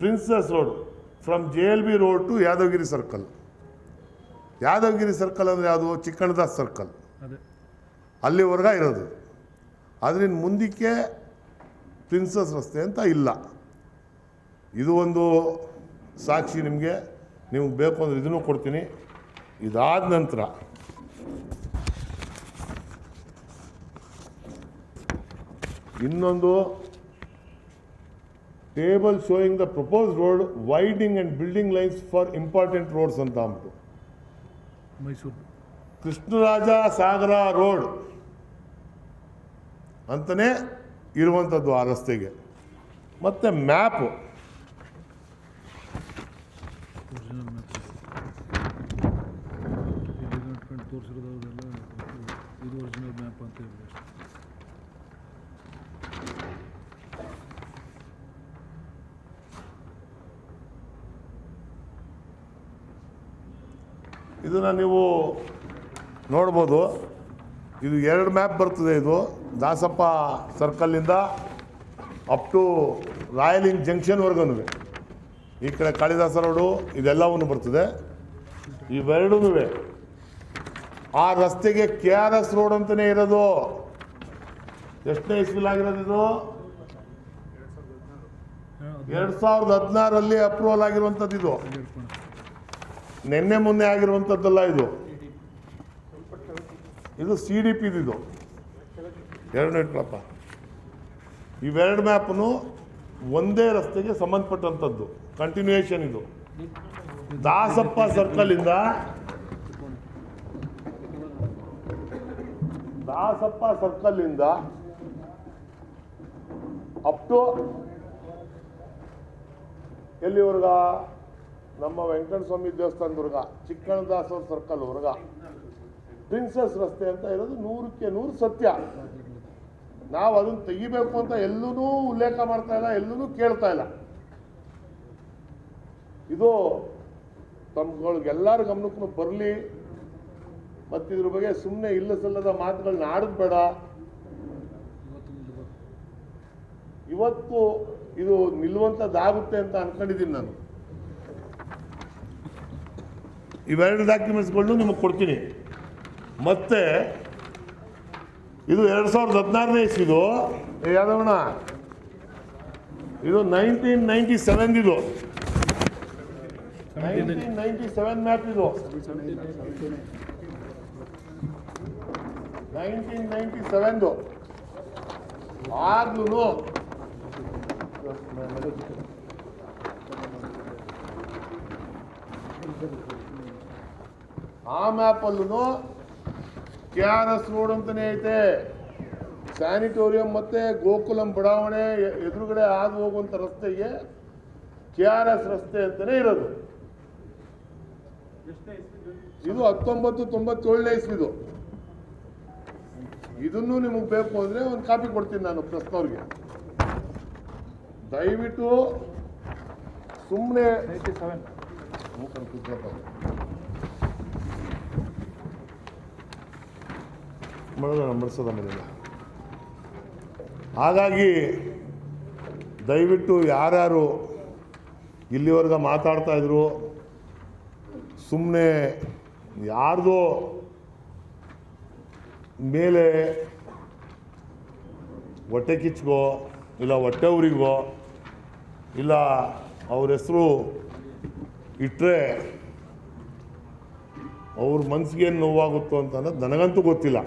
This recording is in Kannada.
Princess road from J L B road to Yadavagiri circle Yadavagiri circle ಅಂದರೆ ಯಾವುದು? ಚಿಕ್ಕಣದಾಸ್ ಸರ್ಕಲ್ ಅಲ್ಲಿವರೆಗ ಇರೋದು. ಅದರಿಂದ ಮುಂದಕ್ಕೆ ಪ್ರಿನ್ಸಸ್ ರಸ್ತೆ ಅಂತ ಇಲ್ಲ. ಇದು ಒಂದು ಸಾಕ್ಷಿ ನಿಮಗೆ. ನಿಮ್ಗೆ ಬೇಕು ಅಂದರೆ ಇದನ್ನು ಕೊಡ್ತೀನಿ. ಇದಾದ ನಂತರ ಇನ್ನೊಂದು table showing the propose road widening and building lines for important roads ಅಂತ ಅಂದ್ಬಿಟ್ಟು ಮೈಸೂರು ಕೃಷ್ಣರಾಜ ಸಾಗರ ರೋಡ್ ಅಂತಲೇ ಇರುವಂಥದ್ದು ಆ ರಸ್ತೆಗೆ. ಮತ್ತು ಮ್ಯಾಪು ಒರಿಜಿನಲ್ ಮ್ಯಾಪ್ ಇಲ್ಲಿ ಇಟ್ಕೊಂಡು ತೋರಿಸಿರೋದೆಲ್ಲ ಇದು ಒರಿಜಿನಲ್ ಮ್ಯಾಪ್ ಅಂತ ಹೇಳಿದೆ ಅಷ್ಟೇ ಇದನ್ನು ನೀವು ನೋಡ್ಬೋದು. ಇದು ಎರಡು ಮ್ಯಾಪ್ ಬರ್ತದೆ ಇದು. ದಾಸಪ್ಪ ಸರ್ಕಲ್ಲಿಂದ ಅಪ್ ಟು ರಾಯಲಿಂಗ್ ಜಂಕ್ಷನ್ವರೆಗೂ ಈ ಕಡೆ ಕಾಳಿದಾಸ ರೋಡು ಇದೆಲ್ಲವೂ ಬರ್ತದೆ. ಇವೆರಡೂ ಆ ರಸ್ತೆಗೆ ಕೆ ಆರ್ ಎಸ್ ರೋಡ್ ಅಂತಲೇ ಇರೋದು. ಎಷ್ಟನೇ ಇಸ್ವಿಲಾಗಿರೋದು ಇದು? ಎರಡು ಸಾವಿರದ ಹದಿನಾರಲ್ಲಿ ಅಪ್ರೂವಲ್ ಆಗಿರುವಂಥದ್ದು ಇದು. ನಿನ್ನೆ ಮೊನ್ನೆ ಆಗಿರುವಂಥದ್ದಲ್ಲ ಇದು. ಇದು ಸಿ ಡಿ ಪಿ ಇದು. ಎರಡು ಇಟ್ಕೊಳಪ್ಪ ಇವೆರಡು ಮ್ಯಾಪನು ಒಂದೇ ರಸ್ತೆಗೆ ಸಂಬಂಧಪಟ್ಟಂಥದ್ದು. ಕಂಟಿನ್ಯೂಯೇಷನ್ ಇದು. ದಾಸಪ್ಪ ಸರ್ಕಲಿಂದ ದಾಸಪ್ಪ ಸರ್ಕಲಿಂದ ಅಪ್ ಟು ಎಲ್ಲಿವರೆಗ? ನಮ್ಮ ವೆಂಕಟಸ್ವಾಮಿ ಚಿಕ್ಕಣ್ಣದಾಸೋರು ಸರ್ಕಲ್ ವರ್ಗ ಪ್ರಿನ್ಸಸ್ ರಸ್ತೆ ಅಂತ ಇರೋದು ನೂರಕ್ಕೆ ನೂರು ಸತ್ಯ. ನಾವು ಅದನ್ನು ತೆಗಿಬೇಕು ಅಂತ ಎಲ್ಲೂ ಉಲ್ಲೇಖ ಮಾಡ್ತಾ ಇಲ್ಲ ಎಲ್ಲೂ ಕೇಳ್ತಾ ಇಲ್ಲ. ಇದು ತಮ್ಗಳಿಗೆಲ್ಲರ ಗಮನಕ್ಕೂ ಬರಲಿ, ಮತ್ತು ಇದ್ರ ಬಗ್ಗೆ ಸುಮ್ಮನೆ ಇಲ್ಲ ಸಲ್ಲದ ಮಾತುಗಳನ್ನ ಆಡೋದು ಬೇಡ. ಇವತ್ತು ಇದು ನಿಲ್ಲುವಂಥದ್ದಾಗುತ್ತೆ ಅಂತ ಅನ್ಕೊಂಡಿದ್ದೀನಿ ನಾನು. ಇವೆರಡು ಡಾಕ್ಯುಮೆಂಟ್ಸ್ಗಳನ್ನು ನಿಮಗೆ ಕೊಡ್ತೀನಿ. ಮತ್ತೆ ಇದು ಎರಡು ಸಾವಿರದ ಹದಿನಾರನೇ ಇಸ್ವಿದು. ಯಾದವಣ ಇದು ನೈನ್ಟೀನ್ ನೈಂಟಿ ಸೆವೆನ್ ಇದು ನೈನ್ಟೀನ್ ನೈಂಟಿ ಸೆವೆನ್ ಮ್ಯಾಪ್ ಇದು ನೈನ್ಟೀನ್ ನೈಂಟಿ ಆ ಮ್ಯಾಪಲ್ಲೂ ಕೆ ಆರ್ ಎಸ್ ರೋಡ್ ಅಂತಲೇ ಐತೆ. ಸ್ಯಾನಿಟೋರಿಯಂ ಮತ್ತು ಗೋಕುಲಂ ಬಡಾವಣೆ ಎದುರುಗಡೆ ಹಾದು ಹೋಗುವಂಥ ರಸ್ತೆಗೆ ಕೆ ಆರ್ ಎಸ್ ರಸ್ತೆ ಅಂತಲೇ ಇರೋದು. ಇದು ಹತ್ತೊಂಬತ್ತು ತೊಂಬತ್ತೇಳನೇ ಇಸ್ವಿದು. ಇದನ್ನು ನಿಮಗೆ ಬೇಕು ಅಂದರೆ ಒಂದು ಕಾಪಿ ಕೊಡ್ತೀನಿ ನಾನು ಪ್ರಶ್ನವ್ರಿಗೆ. ದಯವಿಟ್ಟು ಸುಮ್ಮನೆ ಮಾಡೋಣ ಬಡಿಸೋದ ಮನೆಯಲ್ಲಿ ಹಾಗಾಗಿ ದಯವಿಟ್ಟು ಯಾರ್ಯಾರು ಇಲ್ಲಿವರೆಗೆ ಮಾತಾಡ್ತಾ ಇದ್ರು ಸುಮ್ಮನೆ ಯಾರ್ದೋ ಮೇಲೆ ಹೊಟ್ಟೆ ಕಿಚ್ಗೋ ಇಲ್ಲ ಹೊಟ್ಟೆ ಊರಿಗೋ ಇಲ್ಲ ಅವ್ರ ಹೆಸರು ಇಟ್ಟರೆ ಅವ್ರ ಮನಸ್ಸಿಗೆ ನೋವಾಗುತ್ತೋ ಅಂತ ನನಗಂತೂ ಗೊತ್ತಿಲ್ಲ.